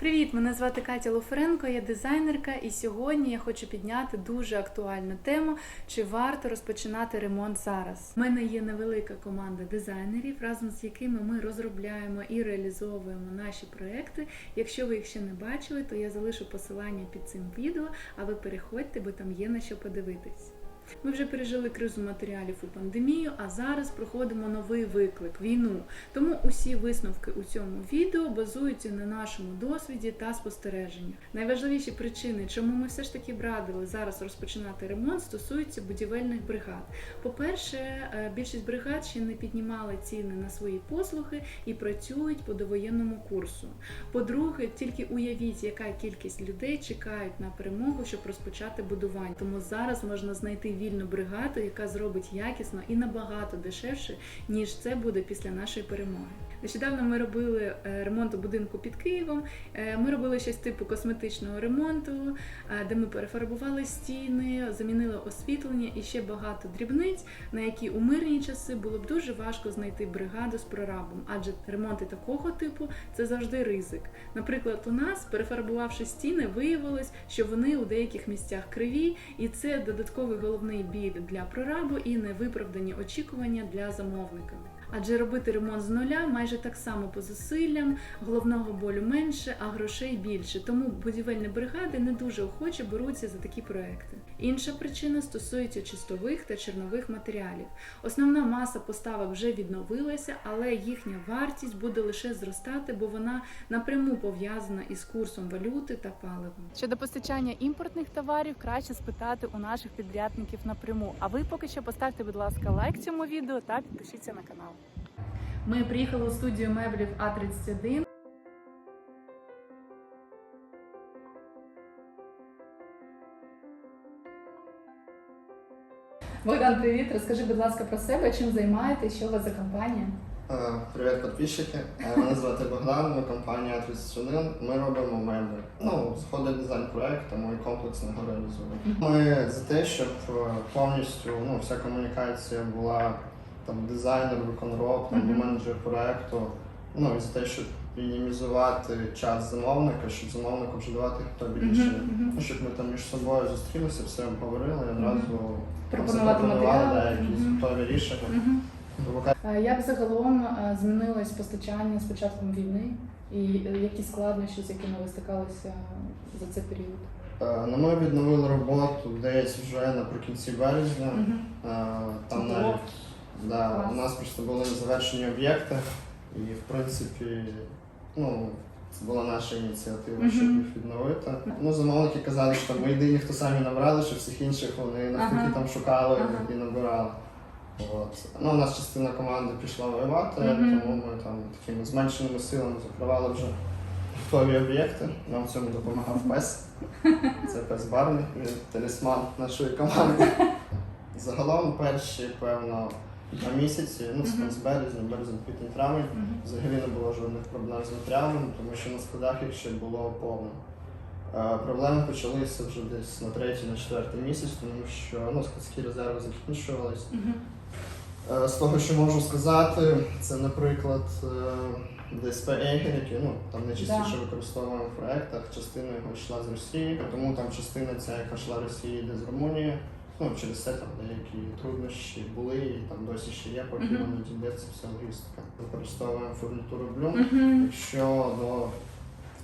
Привіт, мене звати Катя Лофренко, я дизайнерка, і сьогодні я хочу підняти дуже актуальну тему: чи варто розпочинати ремонт зараз. У мене є невелика команда дизайнерів, разом з якими ми розробляємо і реалізовуємо наші проекти. Якщо ви їх ще не бачили, то я залишу посилання під цим відео, а ви переходьте, бо там є на що подивитись. Ми вже пережили кризу матеріалів у пандемію, а зараз проходимо новий виклик війну. Тому усі висновки у цьому відео базуються на нашому досвіді та спостереженнях. Найважливіші причини, чому ми все ж таки б радили зараз розпочинати ремонт, стосуються будівельних бригад. По-перше, е, більшість бригад ще не піднімали ціни на свої послуги і працюють по довоєнному курсу. По-друге, тільки уявіть, яка кількість людей чекають на перемогу, щоб розпочати будування. Тому зараз можна знайти вільну бригаду, яка зробить якісно і набагато дешевше, ніж це буде після нашої перемоги. Нещодавно ми робили е, ремонт у будинку під Києвом. Е, Ми робили щось типу косметичного ремонту, е, де ми перефарбували стіни, замінили освітлення і ще багато дрібниць, на які у мирні часи було б дуже важко знайти бригаду з прорабом, адже ремонти такого типу це завжди ризик. Наприклад, у нас, перефарбувавши стіни, виявилось, що вони у деяких місцях криві, і це додатковий головний біль для прорабу і невиправдані очікування для замовника. Адже робити ремонт з нуля майже так само по зусиллям, головного болю менше, а грошей більше. Тому будівельні бригади не дуже охоче беруться за такі проекти. Інша причина стосується чистових та чернових матеріалів. Основна маса поставок вже відновилася, але їхня вартість буде лише зростати, бо вона напряму пов'язана із курсом валюти та паливом. Щодо постачання імпортних товарів, краще спитати у наших підрядників напряму. А ви поки що поставте, будь ласка, лайк цьому відео та підпишіться на канал. Ми приїхали у студію меблів А31. Богдан, привіт. Розкажи, будь ласка, про себе, чим займаєтесь, що у вас за компанія? Е, Привіт, підписчики. Е, Мене звати Богдан, ми компанія 31. Ми робимо меблі. Ну, сходить дизайн проект, тому і комплексно його реалізуємо. Ми за те, щоб е, повністю ну, вся комунікація була там дизайнер, виконроб, там Мгм. менеджер проекту. Ну і за те, щоб мінімізувати час замовника, щоб замовнику вже давати готові Мгм, рішення. мгм. Ну, щоб ми там між собою зустрілися, все обговорили і одразу Пропонувати да, якісь готові рішення. Грубо Е, Як загалом е, змінилось постачання з початком війни, і е, які складнощі, з якими ви стикалися за цей період? Е, Ну, ми відновили роботу десь вже наприкінці березня. Мгм. Е, Там навіть да, у нас просто були незавершені об'єкти, і в принципі, ну, це була наша ініціатива, Мгм. щоб їх відновити. Ну, замовники казали, що там ми єдині, хто самі набрали, що всіх інших вони навпаки Ага. там шукали Ага. і набирали. От. Ну, у нас частина команди пішла воювати, Мгм. тому ми там такими зменшеними силами закривали вже готові об'єкти. Нам в цьому допомагав пес. Це пес Барні, він талісман нашої команди. Загалом перші, певно, два місяці, ну це там з березня, березень, квітень, травень, взагалі не було жодних проблем з матеріалами, тому що на складах їх ще було повно. Е, Проблеми почалися вже десь на третій, на четвертий місяць, тому що ну, складські резерви закінчувались. Е, З того, що можу сказати, це, наприклад, е, ДСП Егер, який ну, там найчастіше Да. використовуємо в проєктах, частина його йшла з Росії, тому там частина ця, яка йшла з Росії, йде з Румунії. Ну, через це там деякі труднощі були і там досі ще є, поки воно дійдеться вся логістика. Використовуємо фурнітуру Bloom. Мгм. Якщо до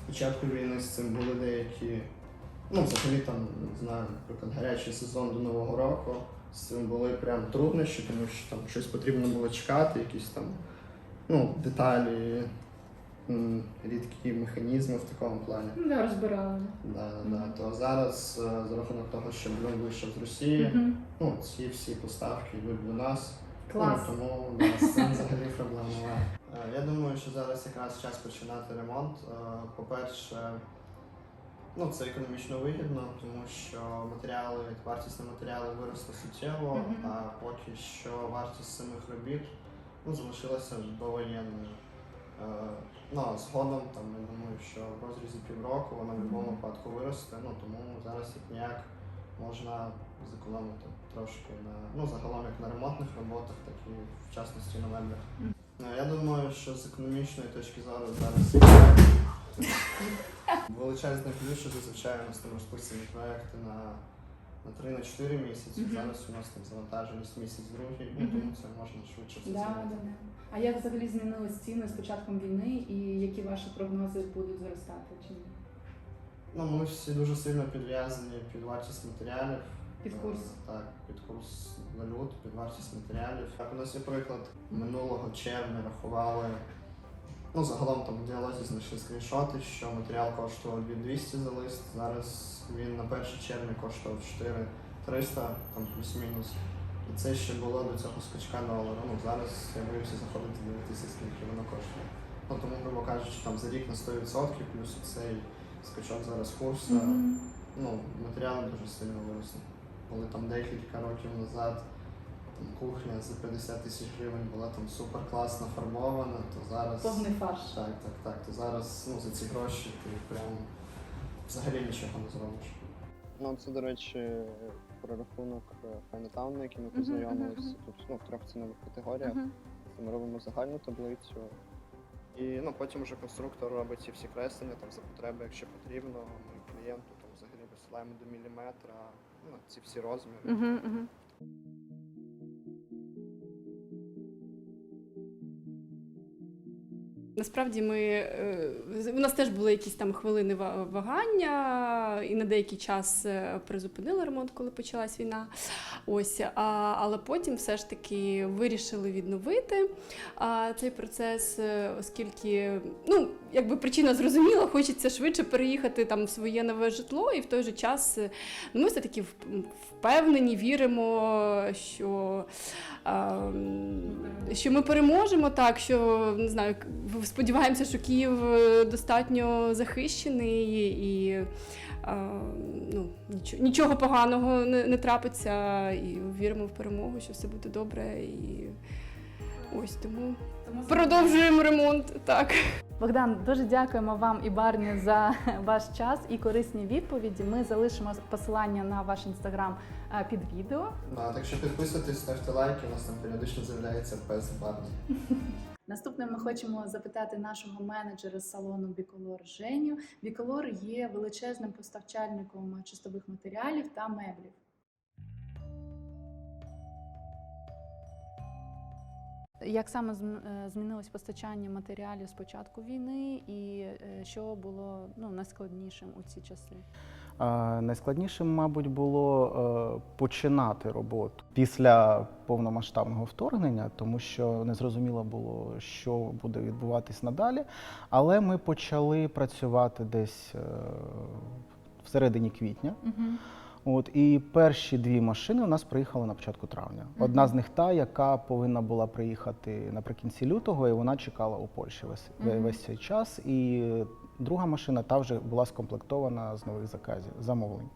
початку війни з цим були деякі, ну взагалі там, не знаю, наприклад, гарячий сезон до Нового року, з цим були прям труднощі, тому що там щось потрібно було чекати, якісь там ну, деталі, рідкі механізми в такому плані. Ну, Да, розбирали. Да, да, да. То зараз, е, за рахунок того, що Блюм вийшов з Росії, Мгм. ну, ці всі поставки йдуть до нас. Клас. Ну, тому да, з взагалі проблем немає. Е, Я думаю, що зараз якраз час починати ремонт. Е, По-перше, ну це економічно вигідно, тому що матеріали, вартість на матеріали виросла суттєво, Мгм. а поки що вартість самих робіт ну, залишилася довоєнною. Е, Ну, а згодом там я думаю, що в розрізі півроку вона в будь-якому випадку виросте. Ну тому зараз як ніяк можна зекономити трошки на ну загалом як на ремонтних роботах, так і в частності на меблях. Е, Я думаю, що з економічної точки зору зараз величезний плюс, що зазвичай у нас там розписані проекти на, на 3 на 4 місяці. Мгм. Зараз у нас там завантаженість місяць другий, ну Мгм. тому це можна швидше все Да, зробити. да, да. А як взагалі змінились ціни з початком війни і які ваші прогнози будуть зростати чи ні? Ну, ми всі дуже сильно підв'язані під вартість матеріалів. Під Е, курс. Так, під курс валют, під вартість матеріалів. Так, у нас є приклад минулого червня рахували. Ну, загалом там в діалозі знайшли скріншоти, що матеріал коштував 2200 за лист. Зараз він на 1 червня коштував 4300, там плюс-мінус. І це ще було до цього скачка долара. Ну, зараз я боюся заходити дивитися, скільки воно коштує. Ну, тому, грубо кажучи, там за рік на 100%, плюс цей скачок зараз курсу. Мгм. Ну, матеріали дуже сильно виросли. Коли там декілька років назад кухня за 50 тисяч гривень була там супер класно фарбована, то зараз. Повний фарш. Так, так, так. То зараз ну, за ці гроші ти прям взагалі нічого не зробиш. Ну, це, до речі, прорахунок Файнатауну, який ми познайомилися. Тут ну, в трьох цінових категоріях. Це Ми робимо загальну таблицю. І ну, потім вже конструктор робить ці всі креслення там, за потреби, якщо потрібно. Ми клієнту там, взагалі висилаємо до міліметра ну, ці всі розміри. Мгм, мгм. Насправді ми е, у нас теж були якісь там хвилини вагання, і на деякий час е, призупинили ремонт, коли почалась війна. Ось, а, але потім все ж таки вирішили відновити а, цей процес, е, оскільки ну, якби причина зрозуміла, хочеться швидше переїхати там в своє нове житло, і в той же час ну, ми все таки впевнені, віримо, що. а, що ми переможемо так, що не знаю, в- сподіваємося, що Київ е, достатньо захищений і е, ну, нічого, нічого поганого не, не трапиться, і віримо в перемогу, що все буде добре. І ось тому Тому продовжуємо ремонт. Так. Богдан, дуже дякуємо вам і Барні за ваш час і корисні відповіді. Ми залишимо посилання на ваш інстаграм е, під відео. Да, так що підписуйтесь, ставте лайки, у нас там періодично з'являється пес Барні. Наступним ми хочемо запитати нашого менеджера салону Біколор Женю. Біколор є величезним поставчальником чистових матеріалів та меблів. Як саме е, змінилось постачання матеріалів з початку війни, і е, що було ну, найскладнішим у ці часи? Найскладнішим, мабуть, було е, починати роботу після повномасштабного вторгнення, тому що не зрозуміло було, що буде відбуватись надалі. Але ми почали працювати десь е, в середині квітня. Угу. От і перші дві машини у нас приїхали на початку травня. Одна з них та, яка повинна була приїхати наприкінці лютого, і вона чекала у Польщі весь, весь цей час. І друга машина та вже була скомплектована з нових заказів, замовлень.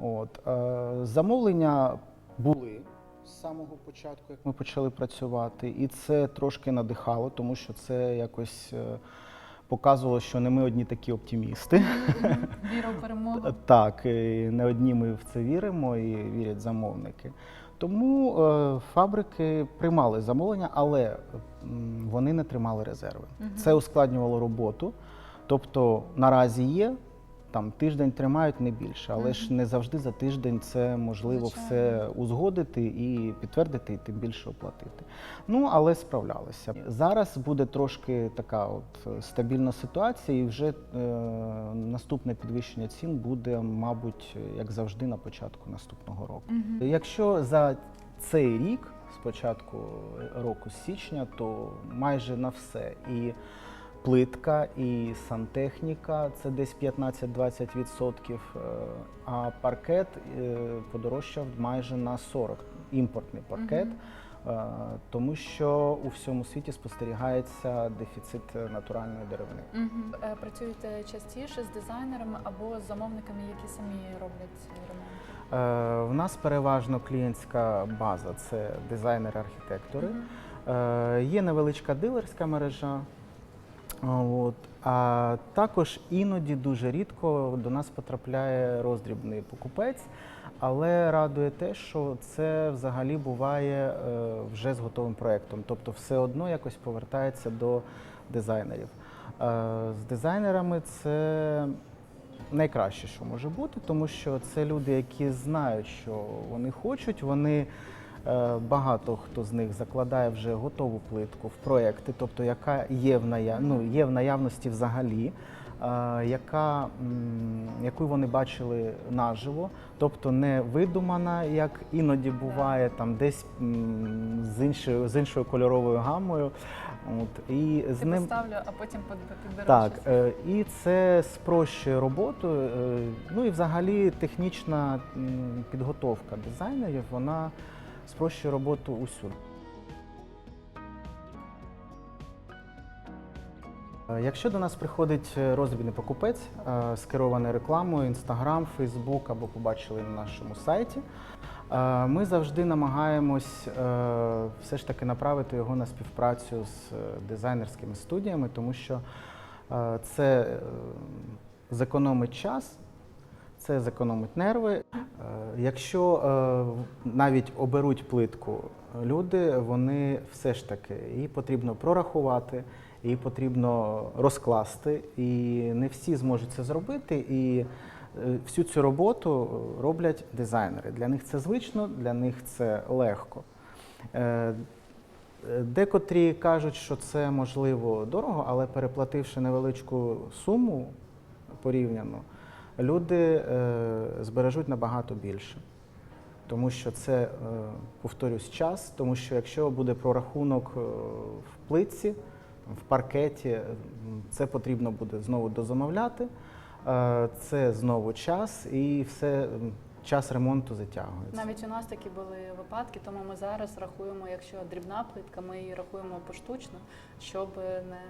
От е, замовлення були з самого початку, як ми почали працювати, і це трошки надихало, тому що це якось. е, Показувало, що не ми одні такі оптимісти. Віра в перемогу. Так, і не одні ми в це віримо і вірять замовники. Тому е, фабрики приймали замовлення, але вони не тримали резерви. Це ускладнювало роботу. Тобто наразі є. Там тиждень тримають не більше, але ж не завжди за тиждень це можливо все узгодити і підтвердити, і тим більше оплатити. Ну але справлялися. Зараз буде трошки така от е, стабільна ситуація, і вже е, наступне підвищення цін буде, мабуть, як завжди, на початку наступного року. Мгм. Якщо за цей рік, з початку року з січня, то майже на все і плитка, і сантехніка це десь 15-20%, е, а паркет е, подорожчав майже на 40%. Імпортний паркет. Е, Тому що у всьому світі спостерігається дефіцит натуральної деревини. Е, Працюєте частіше з дизайнерами або з замовниками, які самі роблять ремонт? В нас переважно клієнтська база це дизайнери-архітектори. Е, Є невеличка дилерська мережа. От. А також іноді дуже рідко до нас потрапляє роздрібний покупець, але радує те, що це взагалі буває е, вже з готовим проєктом. Тобто все одно якось повертається до дизайнерів. З дизайнерами це найкраще, що може бути, тому що це люди, які знають, що вони хочуть. Вони е, багато хто з них закладає вже готову плитку в проекти, тобто яка є в наяв... ну, є в наявності взагалі. е, Яка, яку вони бачили наживо, тобто не видумана, як іноді буває, там десь з іншою, з іншою кольоровою гамою. От, і з Ти ним... поставлю, а потім підбереш. Так, щось. е, і це спрощує роботу. е, Ну і взагалі технічна підготовка дизайнерів, вона спрощує роботу усюди. Е, Якщо до нас приходить е, роздрібний покупець, е, скерований рекламою, Інстаграм, Фейсбук або побачили на нашому сайті, ми завжди намагаємось все ж таки направити його на співпрацю з дизайнерськими студіями, тому що це зекономить час, це зекономить нерви. Е, Якщо е, навіть оберуть плитку люди, вони все ж таки її потрібно прорахувати, її потрібно розкласти, і не всі зможуть це зробити. І е, всю цю роботу роблять дизайнери. Для них це звично, для них це легко. Декотрі кажуть, що це можливо дорого, але переплативши невеличку суму порівняно, люди е, збережуть набагато більше. Тому що це, е, повторюсь, час, тому що якщо буде прорахунок е, в плитці, в паркеті, це потрібно буде знову дозамовляти. Це знову час і все час ремонту затягується. Навіть у нас такі були випадки, тому ми зараз рахуємо, якщо дрібна плитка, ми її рахуємо поштучно, щоб не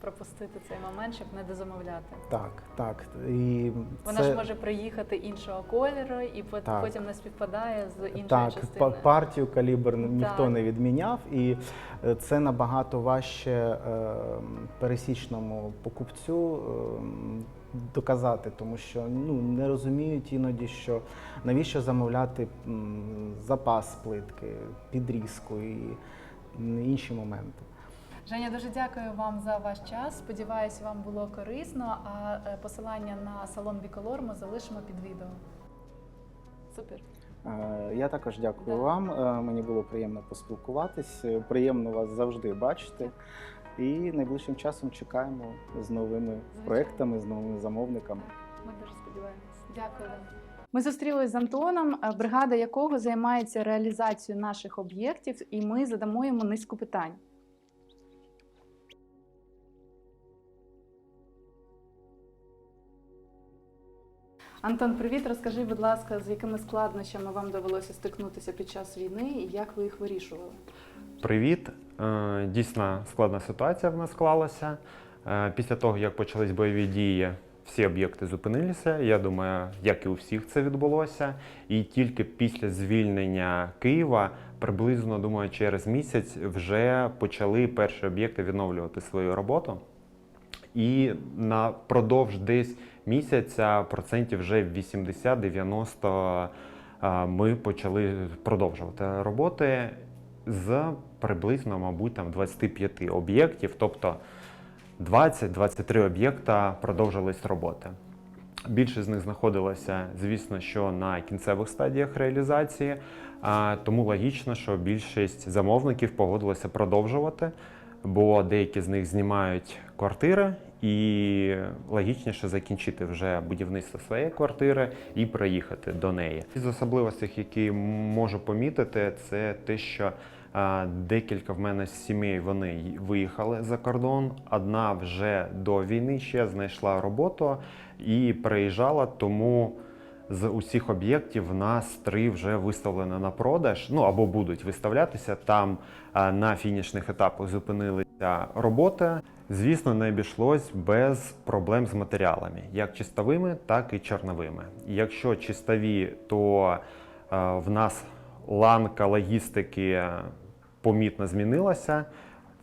пропустити цей момент, щоб не дозамовляти. Так, так. І Вона це... ж може приїхати іншого кольору і Так. потім не співпадає з іншою Так, частиною. па- партію калібр ніхто Так. не відміняв, і е, це набагато важче е, пересічному покупцю е, доказати, тому що ну, не розуміють іноді, що навіщо замовляти запас плитки, підрізку і інші моменти. Женя, дуже дякую вам за ваш час. Сподіваюсь, вам було корисно. А е, посилання на салон Біколор ми залишимо під відео. Супер. Е, Я також дякую Да. вам. Е, Мені було приємно поспілкуватись. Приємно вас завжди бачити. І найближчим часом чекаємо з новими проектами, з новими замовниками. Ми дуже сподіваємося. Дякую вам. Ми зустрілися з Антоном, е, бригада якого займається реалізацією наших об'єктів, і ми задамо йому низку питань. Антон, привіт. Розкажи, будь ласка, з якими складнощами вам довелося стикнутися під час війни і як ви їх вирішували? Привіт. Е, Дійсно складна ситуація в нас склалася. Е, Після того, як почались бойові дії, всі об'єкти зупинилися. Я думаю, як і у всіх це відбулося. І тільки після звільнення Києва, приблизно думаю, через місяць вже почали перші об'єкти відновлювати свою роботу. І напродовж десь місяця процентів вже 80-90 ми почали продовжувати роботи з приблизно, мабуть, там 25 об'єктів, тобто 20-23 об'єкта продовжились роботи. Більше з них знаходилося, звісно, що на кінцевих стадіях реалізації, тому логічно, що більшість замовників погодилися продовжувати, бо деякі з них знімають квартири, і логічніше закінчити вже будівництво своєї квартири і проїхати до неї. З особливостей, які можу помітити, це те, що Декілька в мене сімей вони виїхали за кордон. Одна вже до війни ще знайшла роботу і переїжджала. Тому з усіх об'єктів в нас три вже виставлено на продаж. Ну або будуть виставлятися. Там на фінішних етапах зупинилися роботи. Звісно, не обійшлось без проблем з матеріалами, як чистовими, так і чорновими. Якщо чистові, то е, в нас ланка логістики помітно змінилася.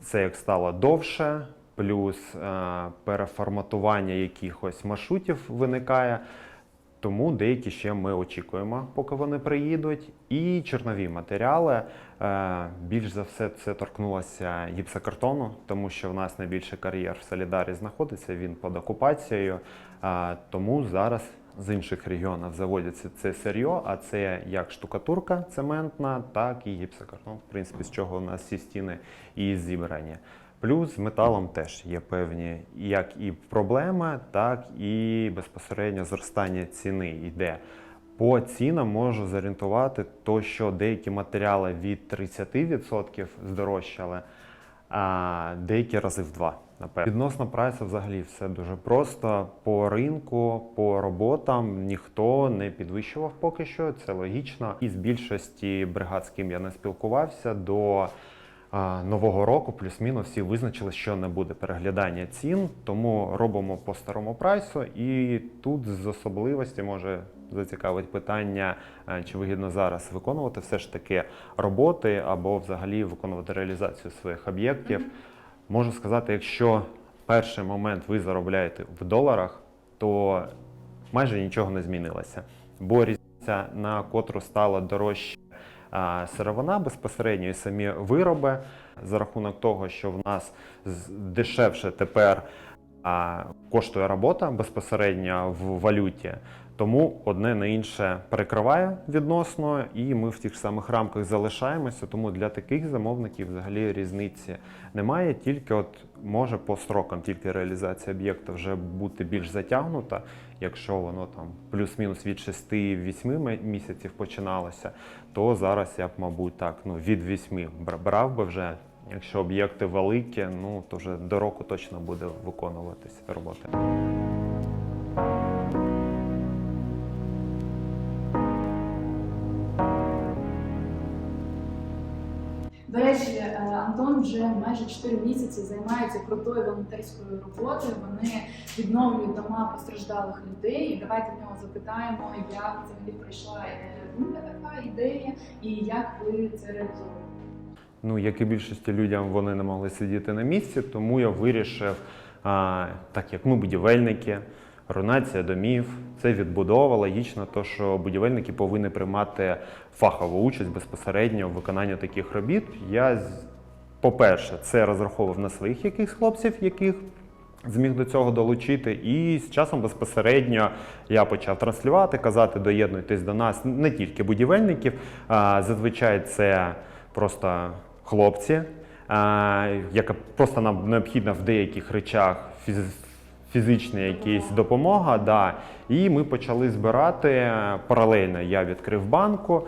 Це як стало довше, плюс е, переформатування якихось маршрутів виникає. Тому деякі ще ми очікуємо, поки вони приїдуть. І чорнові матеріали. е, Більш за все, це торкнулося гіпсокартону, тому що в нас найбільший кар'єр в Солідарі знаходиться, він під окупацією. Е, Тому зараз з інших регіонів заводяться це сир'йо, а це як штукатурка цементна, так і гіпсокартон, в принципі, з чого у нас всі стіни і зібрані. Плюс з металом теж є певні як і проблеми, так і безпосередньо зростання ціни йде. По цінам можу зорієнтувати то, що деякі матеріали від 30% здорожчали, а деякі рази в два. Напевно. Відносно прайсу взагалі все дуже просто. По ринку, по роботам ніхто не підвищував поки що, це логічно. І з більшості бригад, з ким я не спілкувався, до нового року плюс-мінус всі визначили, що не буде переглядання цін, тому робимо по старому прайсу. І тут з особливості може зацікавить питання, е, чи вигідно зараз виконувати все ж таки роботи або взагалі виконувати реалізацію своїх об'єктів. Можу сказати, якщо перший момент ви заробляєте в доларах, то майже нічого не змінилося. Бо різниця, на котру стала дорожче сировина безпосередньо і самі вироби, за рахунок того, що в нас дешевше тепер коштує робота безпосередньо в валюті. Тому одне на інше перекриває відносно, і ми в тих самих рамках залишаємося. Тому для таких замовників взагалі різниці немає. Тільки от може по строкам, тільки реалізація об'єкта вже бути більш затягнута, якщо воно там плюс-мінус від 6-8 місяців починалося, то зараз я б, мабуть, так ну від 8 брав би вже. Якщо об'єкти великі, ну то вже до року точно буде виконуватися робота. Антон вже майже 4 місяці займається крутою волонтерською роботою. Вони відновлюють дома постраждалих людей. І давайте в нього запитаємо, як взагалі прийшла е, думка така ідея, і як ви це реалізовуєте. Ну, як і більшості людям, вони не могли сидіти на місці, тому я вирішив, а, так як ми будівельники, руйнація домів, це відбудова. Логічно, то що будівельники повинні приймати фахову участь безпосередньо в виконанні таких робіт. Я, по-перше, це розраховував на своїх якихось хлопців, яких зміг до цього долучити. І з часом безпосередньо я почав транслювати, казати, доєднуйтесь до нас не тільки будівельників. а, Зазвичай це просто хлопці, яка просто нам необхідна в деяких речах фіз- фізична якась допомога. Да. І ми почали збирати паралельно. Я відкрив банку.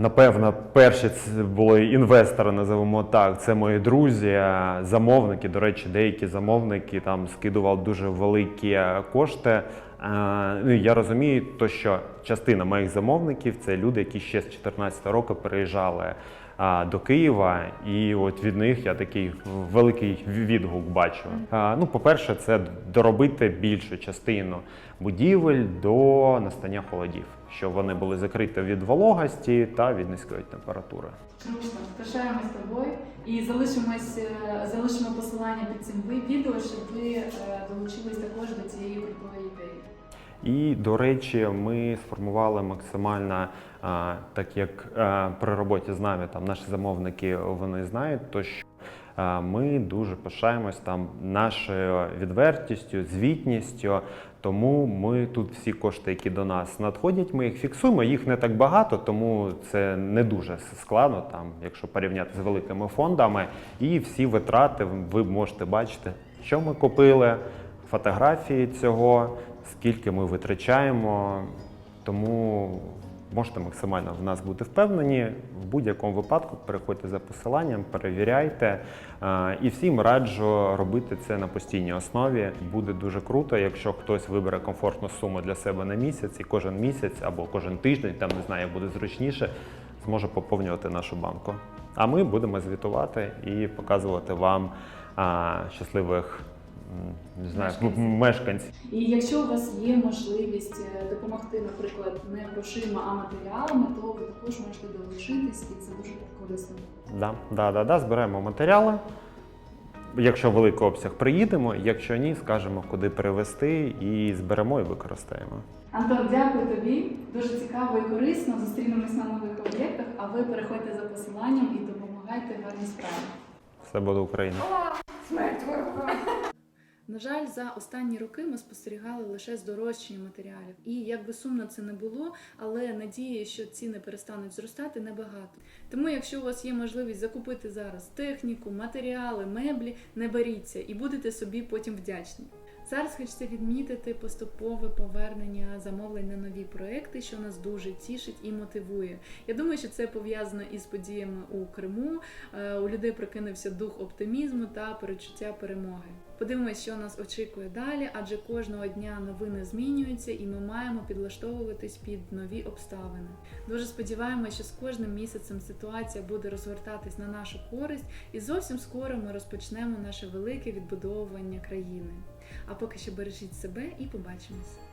Напевно, перші це були інвестори, називаємо так. Це мої друзі, замовники. До речі, деякі замовники там скидували дуже великі кошти. Ну, я розумію, то, що частина моїх замовників це люди, які ще з 2014 року переїжджали до Києва, і от від них я такий великий відгук бачу. Ну, по-перше, це доробити більшу частину будівель до настання холодів, щоб вони були закриті від вологості та від низької температури. Круто, пишаємось тобою і залишимось, е, залишимо посилання під цим відео, щоб ви е, долучились також до цієї крутої ідеї. І, до речі, ми сформували максимально, так як при роботі з нами там наші замовники вони знають, то що ми дуже пишаємось там нашою відвертістю, звітністю. Тому ми тут всі кошти, які до нас надходять, ми їх фіксуємо. Їх не так багато, тому це не дуже складно, там, якщо порівняти з великими фондами. І всі витрати ви можете бачити, що ми купили, фотографії цього, скільки ми витрачаємо. Тому можете максимально в нас бути впевнені. В будь-якому випадку переходьте за посиланням, перевіряйте. Е, І всім раджу робити це на постійній основі. Буде дуже круто, якщо хтось вибере комфортну суму для себе на місяць і кожен місяць або кожен тиждень, там не знаю, буде зручніше, зможе поповнювати нашу банку. А ми будемо звітувати і показувати вам а, щасливих не знаю, Мешканців. мешканців. І якщо у вас є можливість е, допомогти, наприклад, не грошима, а матеріалами, то ви також можете долучитись, і це дуже корисно. Да, да, да, да, збираємо матеріали. якщо великий обсяг, приїдемо. Якщо ні, скажемо, куди перевезти, і зберемо і використаємо. Антон, дякую тобі. Дуже цікаво і корисно. Зустрінемось на нових об'єктах, а ви переходьте за посиланням і допомагайте гарній справі. Все буде Україна. На жаль, за останні роки ми спостерігали лише здорожчання матеріалів. І як би сумно це не було, але надії, що ціни перестануть зростати, небагато. Тому, якщо у вас є можливість закупити зараз техніку, матеріали, меблі, не беріться і будете собі потім вдячні. Зараз хочеться відмітити поступове повернення замовлень на нові проекти, що нас дуже тішить і мотивує. Я думаю, що це пов'язано із подіями у Криму. Е, У людей прокинувся дух оптимізму та перечуття перемоги. Подивимось, що нас очікує далі, адже кожного дня новини змінюються, і ми маємо підлаштовуватись під нові обставини. Дуже сподіваємося, що з кожним місяцем ситуація буде розгортатись на нашу користь, і зовсім скоро ми розпочнемо наше велике відбудовування країни. А поки що бережіть себе і побачимось.